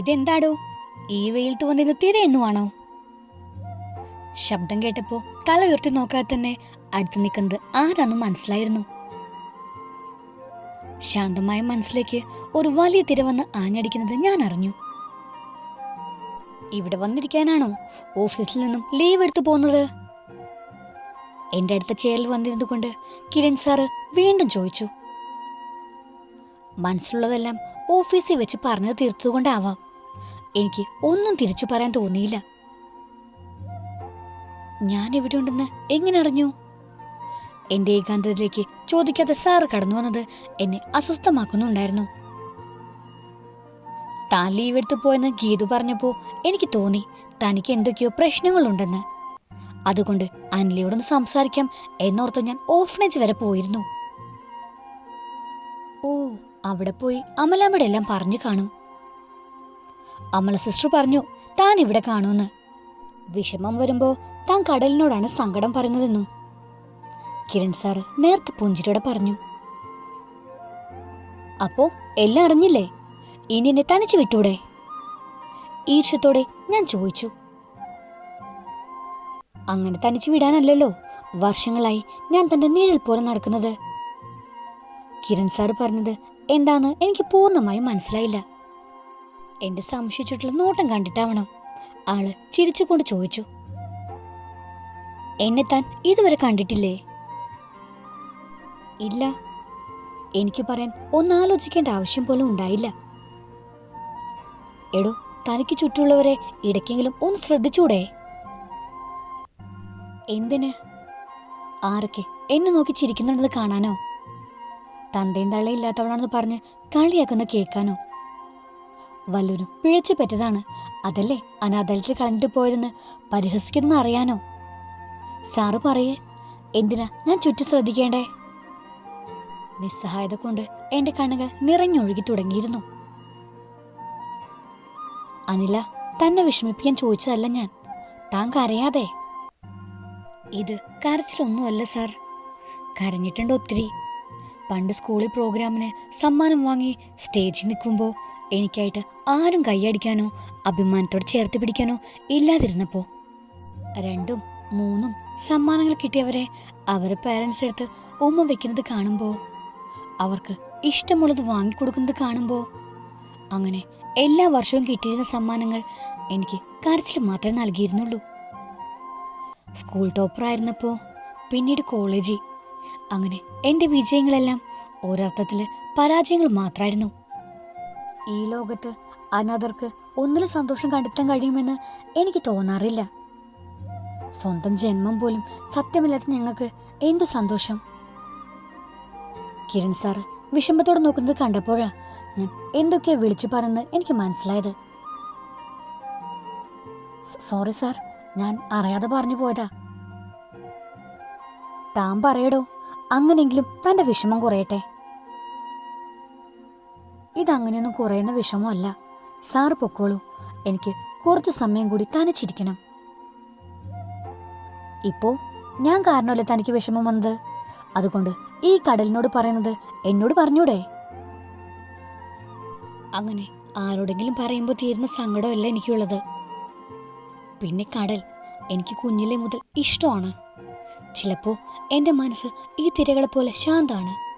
ഇതെന്താടോ? ഈ വെയിലത്ത് വന്ന് നിർത്തിയത് എണ്ണുവാണോ? ശബ്ദം കേട്ടപ്പോ തല ഉയർത്തി നോക്കാതെ തന്നെ അടുത്ത് നിൽക്കുന്നത് ആരാന്ന് മനസ്സിലായിരുന്നു. ശാന്തമായ മനസ്സിലേക്ക് ഒരു വലിയ തിര വന്ന് ആഞ്ഞടിക്കുന്നത് ഞാൻ അറിഞ്ഞു. ഇവിടെ വന്നിരിക്കാനാണോ? ഓഫീസിൽ നിന്നും ലീവ് എടുത്തു പോകുന്നത്? എന്റെ അടുത്ത ചെയറിൽ വന്നിരുന്നു കൊണ്ട് കിരൺ സാറ് വീണ്ടും ചോദിച്ചു. മനസ്സിലുള്ളതെല്ലാം ഓഫീസിൽ വെച്ച് പറഞ്ഞു തീർത്തുകൊണ്ടാവാം എനിക്ക് ഒന്നും തിരിച്ചു പറയാൻ തോന്നിയില്ല. ഞാൻ ഇവിടെ ഉണ്ടെന്ന് എങ്ങനെ അറിഞ്ഞു? എന്റെ ഏകാന്തതയിലേക്ക് ചോദിക്കാതെ സാറ് കടന്നു വന്നത് എന്നെ അസ്വസ്ഥമാക്കുന്നുണ്ടായിരുന്നു. താൻ ലീവ് എടുത്തു പോയെന്ന് ഗീതു പറഞ്ഞപ്പോ എനിക്ക് തോന്നി തനിക്ക് എന്തൊക്കെയോ പ്രശ്നങ്ങളുണ്ടെന്ന്. അതുകൊണ്ട് അനിലയോടൊന്ന് സംസാരിക്കാം എന്നോർത്ത് ഞാൻ ഓഫനേജ് വരെ പോയിരുന്നു. ഓ അവിടെ പോയി അമലാമ്മയുടെ എല്ലാം പറഞ്ഞു കാണും. അമല സിസ്റ്റർ പറഞ്ഞു താൻ ഇവിടെ കാണുമെന്ന്. വിഷമം വരുമ്പോ താൻ കടലിനോടാണ് സങ്കടം പറയുന്നതെന്നും കിരൺ സാർ നേരത്തെ പുഞ്ചിരിയോടെ പറഞ്ഞു. അപ്പോ എല്ലാം അറിഞ്ഞില്ലേ? ഇനി എന്നെ തനിച്ചു വിട്ടൂടെ? ഈർഷ്യത്തോടെ ഞാൻ ചോദിച്ചു. അങ്ങനെ തനിച്ചു വിടാനല്ലല്ലോ. വർഷങ്ങളായി ഞാൻ തന്റെ നിഴൽ പോലെ നടക്കുന്നത്. കിരൺ സാർ പറഞ്ഞത് എന്താന്ന് എനിക്ക് പൂർണമായും മനസ്സിലായില്ല. എന്റെ സംശയിച്ചിട്ടുള്ള നോട്ടം കണ്ടിട്ടാവണം. ആൾ ചിരിച്ചുകൊണ്ട് ചോദിച്ചു. എന്നെ താൻ ഇതുവരെ കണ്ടിട്ടില്ലേ? ഇല്ല. എനിക്ക് പറയാൻ ഒന്നാലോചിക്കേണ്ട ആവശ്യം പോലും ഉണ്ടായില്ല. എടോ തനിക്ക് ചുറ്റുമുള്ളവരെ ഇടയ്ക്കെങ്കിലും ഒന്ന് ശ്രദ്ധിച്ചൂടെ? എന്തിന്? ആരൊക്കെ എന്നെ നോക്കി ചിരിക്കുന്നുണ്ടെന്ന് കാണാനോ? തന്തയും തള്ളയില്ലാത്തവളാണെന്ന് പറഞ്ഞ് കളിയാക്കുന്ന കേൾക്കാനോ? വല്ലൊരു പിഴച്ചു പറ്റതാണ് അതല്ലേ അനാഥാലയത്തിൽ കളഞ്ഞിട്ട് പോയതെന്ന് പരിഹസിക്കുന്ന അറിയാനോ? സാറ് പറയേ എന്തിനാ ഞാൻ ചുറ്റും ശ്രദ്ധിക്കേണ്ടേ? നിസ്സഹായത കൊണ്ട് എന്റെ കണ്ണുകൾ നിറഞ്ഞൊഴുകി തുടങ്ങിയിരുന്നു. അനില തന്നെ വിഷമിപ്പിക്കാൻ ചോദിച്ചതല്ല ഞാൻ. താൻ കരയാതെ. ഇത് കരച്ചിലൊന്നുമല്ല സാർ. കരഞ്ഞിട്ടുണ്ട് ഒത്തിരി. പണ്ട് സ്കൂളിൽ പ്രോഗ്രാമിന് സമ്മാനം വാങ്ങി സ്റ്റേജിൽ നിൽക്കുമ്പോൾ എനിക്കായിട്ട് ആരും കൈയടിക്കാനോ അഭിമാനത്തോട് ചേർത്ത് പിടിക്കാനോ ഇല്ലാതിരുന്നപ്പോൾ രണ്ടും മൂന്നും സമ്മാനങ്ങൾ കിട്ടിയവരെ അവരെ പേരൻസ് എടുത്ത് ഉമ്മ വെക്കുന്നത് കാണുമ്പോൾ അവർക്ക് ഇഷ്ടമുള്ളത് വാങ്ങിക്കൊടുക്കുന്നത് കാണുമ്പോൾ അങ്ങനെ എല്ലാ വർഷവും കിട്ടിയിരുന്ന സമ്മാനങ്ങൾ എനിക്ക് കരച്ചിൽ മാത്രമേ നൽകിയിരുന്നുള്ളൂ. സ്കൂൾ ടോപ്പറായിരുന്നപ്പോൾ പിന്നീട് കോളേജിൽ അങ്ങനെ എന്റെ വിജയങ്ങളെല്ലാം ഒരർത്ഥത്തിൽ പരാജയങ്ങൾ മാത്രമായിരുന്നു ഈ ലോകത്ത് അനാഥർക്ക് ഒന്നിലും സന്തോഷം കണ്ടെത്താൻ കഴിയുമെന്ന് എനിക്ക് തോന്നാറില്ല. സ്വന്തം ജന്മം പോലും സത്യമില്ലാത്ത ഞങ്ങൾക്ക് എന്ത് സന്തോഷം? കിരൺ സാറ് വിഷമത്തോടെ നോക്കുന്നത് കണ്ടപ്പോഴാ ഞാൻ എന്തൊക്കെയാ വിളിച്ചു പറഞ്ഞെന്ന് എനിക്ക് മനസ്സിലായത്. സോറി സാർ ഞാൻ അറിയാതെ പറഞ്ഞു പോയതാ. താൻ പറയടോ. അങ്ങനെയെങ്കിലും തന്റെ വിഷമം കുറയട്ടെ. ഇതങ്ങനെയൊന്നും കുറയുന്ന വിഷമമല്ല. സാറ് പൊക്കോളൂ. എനിക്ക് കുറച്ചു സമയം കൂടി തനിച്ചിരിക്കണം. ഇപ്പോ ഞാൻ കാരണമല്ലേ തനിക്ക് വിഷമം വന്നത്? അതുകൊണ്ട് ഈ കടലിനോട് പറയുന്നത് എന്നോട് പറഞ്ഞൂടെ? അങ്ങനെ ആരോടെങ്കിലും പറയുമ്പോൾ തീരുന്ന സങ്കടമല്ല എനിക്കുള്ളത്. പിന്നെ കടൽ എനിക്ക് കുഞ്ഞിലെ മുതൽ ഇഷ്ടമാണ്. ചിലപ്പോൾ എന്റെ മനസ്സ് ഈ തിരകളെ പോലെ ശാന്താണ്.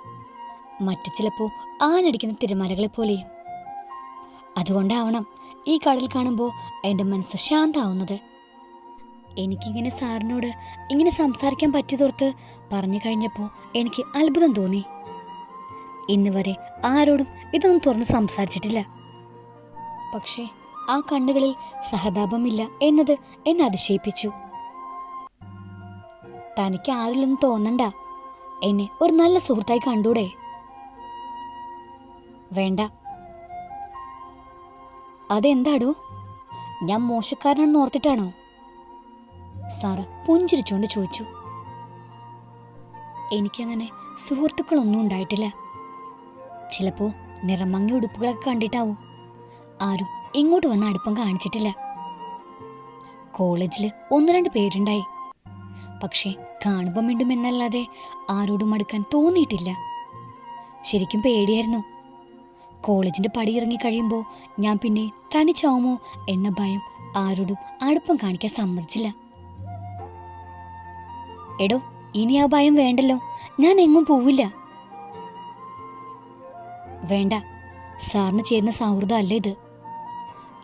മറ്റു ചിലപ്പോൾ ആനടിക്കുന്ന തിരമാലകളെ പോലെയും. അതുകൊണ്ടാവണം ഈ കടൽ കാണുമ്പോൾ എന്റെ മനസ്സ് ശാന്താവുന്നത്. എനിക്കിങ്ങനെ സാറിനോട് ഇങ്ങനെ സംസാരിക്കാൻ പറ്റിയതോർത്ത് പറഞ്ഞു കഴിഞ്ഞപ്പോൾ എനിക്ക് അത്ഭുതം തോന്നി. ഇന്ന് വരെ ആരോടും ഇതൊന്നും തുറന്ന് സംസാരിച്ചിട്ടില്ല. പക്ഷേ ആ കണ്ണുകളിൽ സഹതാപമില്ല എന്നത് എന്നെ അതിശയിപ്പിച്ചു. തനിക്ക് ആരില്ലെന്ന് തോന്നണ്ട. എന്നെ ഒരു നല്ല സുഹൃത്തായി കണ്ടൂടെ? വേണ്ട. അതെന്താടോ? ഞാൻ മോശക്കാരനാണെന്ന് ഓർത്തിട്ടാണോ? സാറ് പുഞ്ചിരിച്ചുകൊണ്ട് ചോദിച്ചു. എനിക്കങ്ങനെ സുഹൃത്തുക്കളൊന്നും ഉണ്ടായിട്ടില്ല. ചിലപ്പോ നിറമങ്ങി ഉടുപ്പുകളൊക്കെ കണ്ടിട്ടാവും. ആരും ഇങ്ങോട്ട് വന്ന അടുപ്പം കാണിച്ചിട്ടില്ല. കോളേജിൽ ഒന്ന് രണ്ട് പേരുണ്ടായി. പക്ഷേ കാണുമ്പം മിണ്ടും എന്നല്ലാതെ ആരോടും മടുക്കാൻ തോന്നിയിട്ടില്ല. ശരിക്കും പേടിയായിരുന്നു. കോളേജിന്റെ പടി ഇറങ്ങി കഴിയുമ്പോൾ ഞാൻ പിന്നെ തനിച്ചാവുമോ എന്ന ഭയം ആരോടും അടുപ്പം കാണിക്കാൻ സമ്മതിച്ചില്ല. എടോ ഇനി ആ ഭയം വേണ്ടല്ലോ. ഞാൻ എങ്ങും പോവില്ല. വേണ്ട സാറിന് ചേരുന്ന സൗഹൃദം അല്ല ഇത്?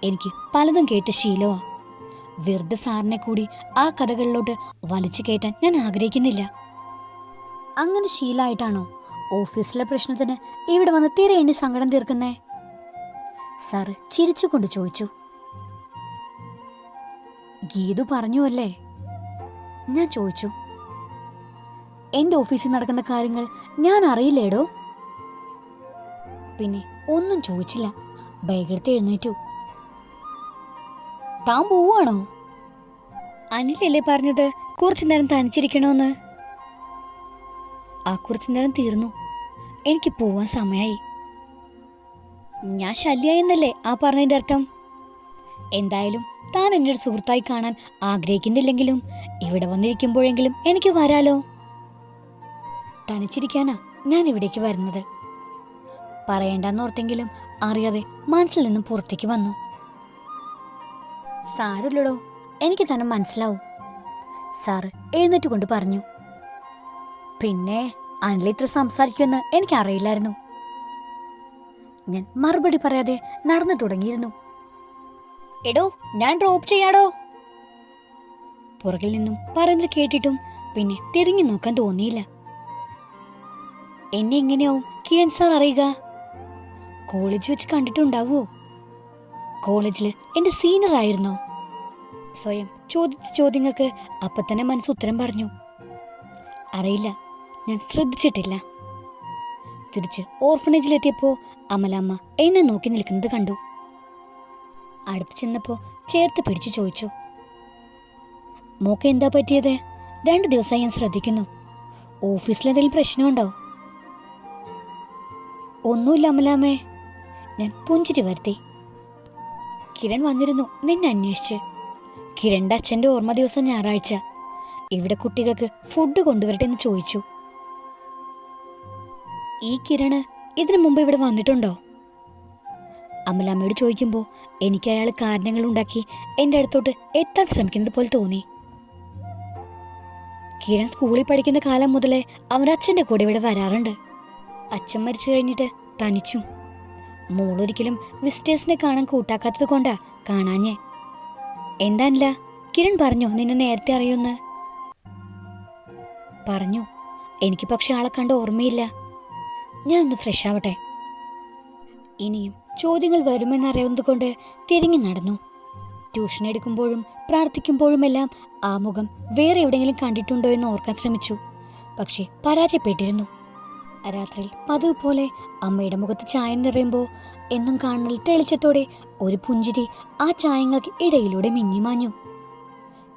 എനിക്ക് പലതും കേട്ട ശീലമാ വെറുതെ സാറിനെ കൂടി ആ കഥകളിലോട്ട് വലിച്ചു കയറ്റാൻ ഞാൻ ആഗ്രഹിക്കുന്നില്ല. അങ്ങനെ ശീലായിട്ടാണോ ഓഫീസിലെ പ്രശ്നത്തിന് ഇവിടെ വന്ന് തീരെ എണ്ണി സങ്കടം തീർക്കുന്നേ? സാറ് ചിരിച്ചുകൊണ്ട് ചോദിച്ചു. ഗീതു പറഞ്ഞു അല്ലേ ഞാൻ ചോദിച്ചു. എന്റെ ഓഫീസിൽ നടക്കുന്ന കാര്യങ്ങൾ ഞാൻ അറിയില്ലേടോ? പിന്നെ ഒന്നും ചോദിച്ചില്ല. ബൈഗെടുത്ത് എഴുന്നേറ്റു. താൻ പോവുകയാണോ? അനിലല്ലേ പറഞ്ഞത്? കുറച്ചു നേരം തനിച്ചിരിക്കണോന്ന്. ആ കുറച്ചു നേരം തീർന്നു. എനിക്ക് പോവാൻ സമയായി. ഞാൻ ശല്യായെന്നല്ലേ ആ പറഞ്ഞതിന്റെ അർത്ഥം? എന്തായാലും താൻ എന്നെ ഒരു സുഹൃത്തായി കാണാൻ ആഗ്രഹിക്കുന്നില്ലെങ്കിലും ഇവിടെ വന്നിരിക്കുമ്പോഴെങ്കിലും എനിക്ക് വരാലോ. തനിച്ചിരിക്കാനാ ഞാൻ ഇവിടേക്ക് വരുന്നത്. പറയണ്ടെന്നോർത്തെങ്കിലും അറിയാതെ മനസ്സിൽ നിന്നും പുറത്തേക്ക് വന്നു. സാരമില്ലടോ എനിക്ക് തന്നെ മനസ്സിലാവും. സാറ് എഴുന്നേറ്റ് കൊണ്ട് പറഞ്ഞു. പിന്നെ അനിൽ ഇത്ര സംസാരിക്കുമെന്ന് എനിക്കറിയില്ലായിരുന്നു. ഞാൻ മറുപടി പറയാതെ നടന്നു തുടങ്ങിയിരുന്നു. എടോ ഞാൻ ഡ്രോപ്പ് ചെയ്യാടോ? പുറകിൽ നിന്നും പറയുന്നത് കേട്ടിട്ടും പിന്നെ തിരിഞ്ഞു നോക്കാൻ തോന്നിയില്ല. എന്നെ എങ്ങനെയാവും കിരൺ സാർ അറിയുക? കോളേജ് വെച്ച് കണ്ടിട്ടുണ്ടാവോ കോളേജിൽ എന്റെ സീനിയർ ആയിരുന്നു. സ്വയം ചോദിച്ച ചോദ്യങ്ങൾക്ക് അപ്പൊ തന്നെ മനസ്സ് ഉത്തരം പറഞ്ഞു. അറിയില്ല ഞാൻ ശ്രദ്ധിച്ചിട്ടില്ല. തിരിച്ച് ഓർഫനേജിലെത്തിയപ്പോ അമലമ്മ എന്നെ നോക്കി നിൽക്കുന്നത് കണ്ടു. അടുത്ത് ചെന്നപ്പോ ചേർത്ത് പിടിച്ചു ചോദിച്ചു മോക്ക് എന്താ പറ്റിയത്? രണ്ടു ദിവസമായി ഞാൻ ശ്രദ്ധിക്കുന്നു. ഓഫീസിൽ എന്തെങ്കിലും പ്രശ്നമുണ്ടോ? ഒന്നുമില്ല അമലാമ്മേ ഞാൻ പുഞ്ചിരി വരുത്തി. കിരൺ വന്നിരുന്നു. നിന്നെ അന്വേഷിച്ച്. കിരണിന്റെ അച്ഛന്റെ ഓർമ്മ ദിവസം ഞായറാഴ്ച. ഇവിടെ കുട്ടികൾക്ക് ഫുഡ് കൊണ്ടുവരട്ടെ എന്ന് ചോദിച്ചു. ഈ കിരണ് ഇതിനു മുമ്പ് ഇവിടെ വന്നിട്ടുണ്ടോ? അമലാമ്മയോട് ചോദിക്കുമ്പോൾ എനിക്ക് അയാൾ കാരണങ്ങൾ ഉണ്ടാക്കി എന്റെ അടുത്തോട്ട് എത്താൻ ശ്രമിക്കുന്നത് പോലെ തോന്നി. കിരൺ സ്കൂളിൽ പഠിക്കുന്ന കാലം മുതലേ അവൻ അച്ഛന്റെ കൂടെ ഇവിടെ വരാറുണ്ട്. അച്ഛൻ മരിച്ചു കഴിഞ്ഞിട്ട് തനിച്ചും മോളൊരിക്കലും വിസിറ്റേഴ്സിനെ കാണാൻ കൂട്ടാക്കാത്തത് കൊണ്ടാ കാണാഞ്ഞേ. എന്താണില്ല കിരൺ പറഞ്ഞോ നിന്നെ നേരത്തെ അറിയുമെന്ന്? പറഞ്ഞു. എനിക്ക് പക്ഷെ ആളെ കണ്ട ഓർമ്മയില്ല. ഞാൻ ഒന്ന് ഫ്രഷ് ആവട്ടെ. ഇനിയും ചോദ്യങ്ങൾ വരുമെന്നറിയാവുന്നത് കൊണ്ട് തിരിഞ്ഞു നടന്നു. ട്യൂഷൻ എടുക്കുമ്പോഴും പ്രാർത്ഥിക്കുമ്പോഴുമെല്ലാം ആ മുഖം വേറെ എവിടെയെങ്കിലും കണ്ടിട്ടുണ്ടോ എന്ന് ഓർക്കാൻ ശ്രമിച്ചു. പക്ഷേ പരാജയപ്പെട്ടിരുന്നു. രാത്രിയിൽ പതിവ് പോലെ അമ്മയുടെ മുഖത്ത് ചായം നിറയുമ്പോൾ എന്നും കാണൽ തെളിച്ചത്തോടെ ഒരു പുഞ്ചിരി ആ ചായങ്ങൾക്ക് ഇടയിലൂടെ മിന്നിമാഞ്ഞു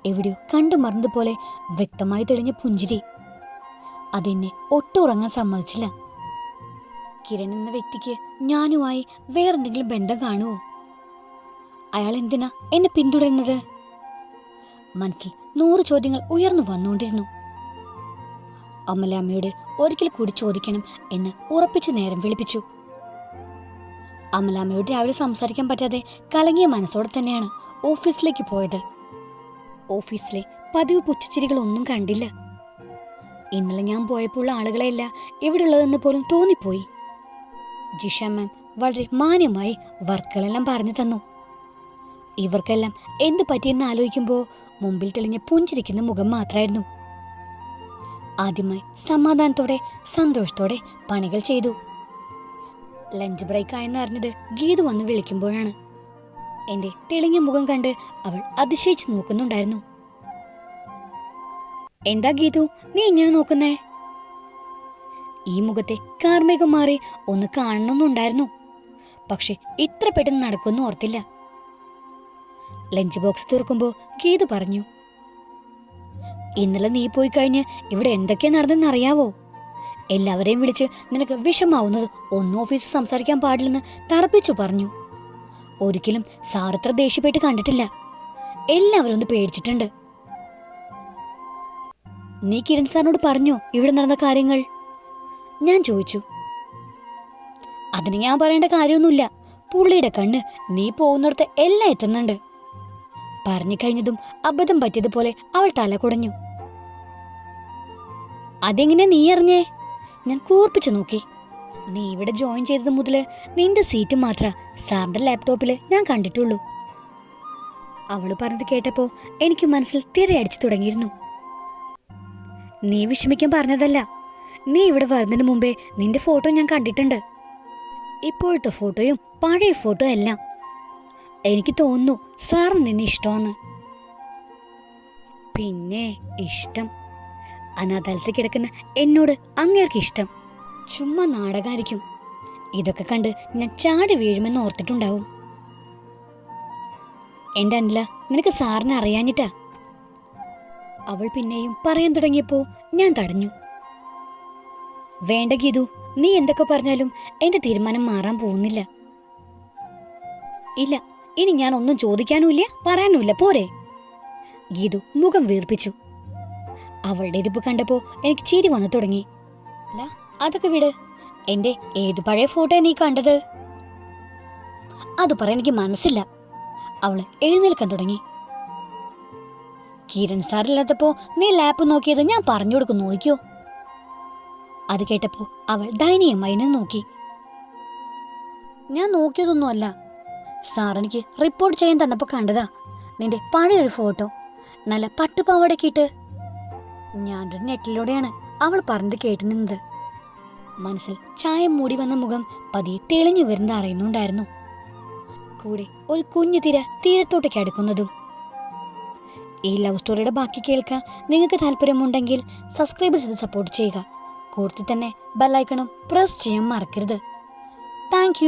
എവിടെയോ കണ്ടു മറന്നതുപോലെ വ്യക്തമായി തെളിഞ്ഞ പുഞ്ചിരി. അതെന്നെ ഒട്ടുറങ്ങാൻ സമ്മതിച്ചില്ല. കിരൺ എന്ന വ്യക്തിക്ക് ഞാനുമായി വേറെന്തെങ്കിലും ബന്ധം കാണുമോ അയാൾ എന്തിനാ എന്നെ പിന്തുടരുന്നത്? മനസ്സിൽ നൂറ് ചോദ്യങ്ങൾ ഉയർന്നു വന്നുകൊണ്ടിരുന്നു. അമലാമ്മയോട് ഒരിക്കൽ കൂടി ചോദിക്കണം എന്ന് ഉറപ്പിച്ചു നേരം വിളിപ്പിച്ചു. അമലാമ്മയോട് രാവിലെ സംസാരിക്കാൻ പറ്റാതെ കലങ്ങിയ മനസ്സോടെ തന്നെയാണ് ഓഫീസിലേക്ക് പോയത്. ഓഫീസിലെ പതിവ് പുച്ചച്ചിരികളൊന്നും കണ്ടില്ല. ഇന്നലെ ഞാൻ പോയപ്പോൾ ആളുകളെയല്ല ഇവിടെ ഉള്ളതെന്ന് പോലും തോന്നിപ്പോയി. ജിഷ മാം വളരെ മാന്യമായി വർക്കുകളെല്ലാം പറഞ്ഞു തന്നു. ഇവർക്കെല്ലാം എന്ത് പറ്റിയെന്ന് ആലോചിക്കുമ്പോൾ മുമ്പിൽ തെളിഞ്ഞ പുഞ്ചിരിക്കുന്ന മുഖം മാത്രമായിരുന്നു ആദ്യമായി സമാധാനത്തോടെ സന്തോഷത്തോടെ പണികൾ ചെയ്തു. ലഞ്ച് ബ്രേക്ക് ആയെന്ന് അറിഞ്ഞത് ഗീതു വന്ന് വിളിക്കുമ്പോഴാണ്. എന്റെ തെളിഞ്ഞ മുഖം കണ്ട് അവൾ അതിശയിച്ച് നോക്കുന്നുണ്ടായിരുന്നു. എന്താ ഗീതു നീ ഇങ്ങനെ നോക്കുന്നേ? ഈ മുഖത്തെ കാർമികം മാറി ഒന്ന് കാണണമെന്നുണ്ടായിരുന്നു. പക്ഷെ ഇത്ര പെട്ടെന്ന് നടക്കുമെന്ന് ഓർത്തില്ല. ലഞ്ച് ബോക്സ് തുറക്കുമ്പോൾ ഗീതു പറഞ്ഞു ഇന്നലെ നീ പോയി കഴിഞ്ഞ് ഇവിടെ എന്തൊക്കെയാ നടന്നെന്ന് അറിയാവോ എല്ലാവരെയും വിളിച്ച് നിനക്ക് വിഷമാവുന്നത് ഒന്നും ഓഫീസിൽ സംസാരിക്കാൻ പാടില്ലെന്ന് തറപ്പിച്ചു പറഞ്ഞു. ഒരിക്കലും സാറിത്ര ദേഷ്യപ്പെട്ട് കണ്ടിട്ടില്ല. എല്ലാവരും ഒന്ന് പേടിച്ചിട്ടുണ്ട്. നീ കിരൺ സാറിനോട് പറഞ്ഞോ ഇവിടെ നടന്ന കാര്യങ്ങൾ? ഞാൻ ചോദിച്ചു. അതിന് ഞാൻ പറയേണ്ട കാര്യമൊന്നുമില്ല. പുള്ളിയുടെ കണ്ണ് നീ പോകുന്നിടത്ത് എല്ലാം എത്തുന്നുണ്ട്. പറഞ്ഞു കഴിഞ്ഞതും അബദ്ധം പറ്റിയതുപോലെ അവൾ തല കുടഞ്ഞു. അതെങ്ങനെ നീ അറിഞ്ഞേ? ഞാൻ കൂർപ്പിച്ചു നോക്കി. നീ ഇവിടെ ജോയിൻ ചെയ്തത് മുതൽ നിന്റെ സീറ്റ് മാത്ര സാറിന്റെ ലാപ്ടോപ്പിൽ ഞാൻ കണ്ടിട്ടുള്ളൂ. അവൾ പറഞ്ഞത് കേട്ടപ്പോ എനിക്ക് മനസ്സിൽ തിരയടിച്ചു തുടങ്ങിയിരുന്നു. നീ വിഷമിക്കാൻ പറഞ്ഞതല്ല. നീ ഇവിടെ വരുന്നതിന് മുമ്പേ നിന്റെ ഫോട്ടോ ഞാൻ കണ്ടിട്ടുണ്ട്. ഇപ്പോഴത്തെ ഫോട്ടോയും പഴയ ഫോട്ടോ എല്ലാം എനിക്ക് തോന്നുന്നു സാർ നിന്നെ ഇഷ്ടമാണ്. പിന്നെ ഇഷ്ടം. അനാഥാലത്തിൽ കിടക്കുന്ന എന്നോട് അങ്ങേർക്ക് ഇഷ്ടം. ചുമ്മാ നാടകായിരിക്കും. ഇതൊക്കെ കണ്ട് ഞാൻ ചാടി വീഴുമെന്ന് ഓർത്തിട്ടുണ്ടാവും. എന്റെ അനില നിനക്ക് സാറിനെ അറിയാഞ്ഞിട്ടാ? അവൾ പിന്നെയും പറയാൻ തുടങ്ങിയപ്പോ ഞാൻ തടഞ്ഞു. വേണ്ട ഗീതു നീ എന്തൊക്കെ പറഞ്ഞാലും എന്റെ തീരുമാനം മാറാൻ പോകുന്നില്ല. ഇല്ല ഇനി ഞാൻ ഒന്നും ചോദിക്കാനുമില്ല പറയാനുമില്ല പോരെ. ഗീതു മുഖം വീർപ്പിച്ചു. അവളുടെ ഇരിപ്പ് കണ്ടപ്പോ എനിക്ക് ചിരി വന്നു തുടങ്ങി. അല്ല അതൊക്കെ വിട്. എന്റെ ഏത് പഴയ ഫോട്ടോ നീ കണ്ടത്? അത് പറയാൻ എനിക്ക് മനസ്സില്ല. അവൾ എഴുന്നേൽക്കാൻ തുടങ്ങി. കിരൺ സാറില്ലാത്തപ്പോ നീ ലാപ്പ് നോക്കിയത് ഞാൻ പറഞ്ഞു കൊടുക്കും നോക്കിയോ? അത് കേട്ടപ്പോ അവൾ ദയനീയമായി നോക്കി. ഞാൻ നോക്കിയതൊന്നുമല്ല. സാർ എനിക്ക് റിപ്പോർട്ട് ചെയ്യാൻ തന്നപ്പോ കണ്ടതാ. നിന്റെ പഴയൊരു ഫോട്ടോ നല്ല പട്ടുപാവടക്കിട്ട് ഞാൻ നെറ്റിലൂടെയാണ് അവൾ പറഞ്ഞത് കേട്ടു നിന്നത് മനസ്സിൽ ചായം മൂടി വന്ന മുഖം പതിയെ തെളിഞ്ഞു വരുന്നത് അറിയുന്നുണ്ടായിരുന്നു. കൂടെ ഒരു കുഞ്ഞു തിര തീരത്തോട്ടേക്ക് അടുക്കുന്നതും. ഈ ലവ് സ്റ്റോറിയുടെ ബാക്കി കേൾക്കാൻ നിങ്ങൾക്ക് താല്പര്യമുണ്ടെങ്കിൽ സബ്സ്ക്രൈബ് ചെയ്ത് സപ്പോർട്ട് ചെയ്യുക. കൂടുതൽ തന്നെ ബെല്ലൈക്കണും പ്രസ് ചെയ്യാൻ മറക്കരുത്. താങ്ക്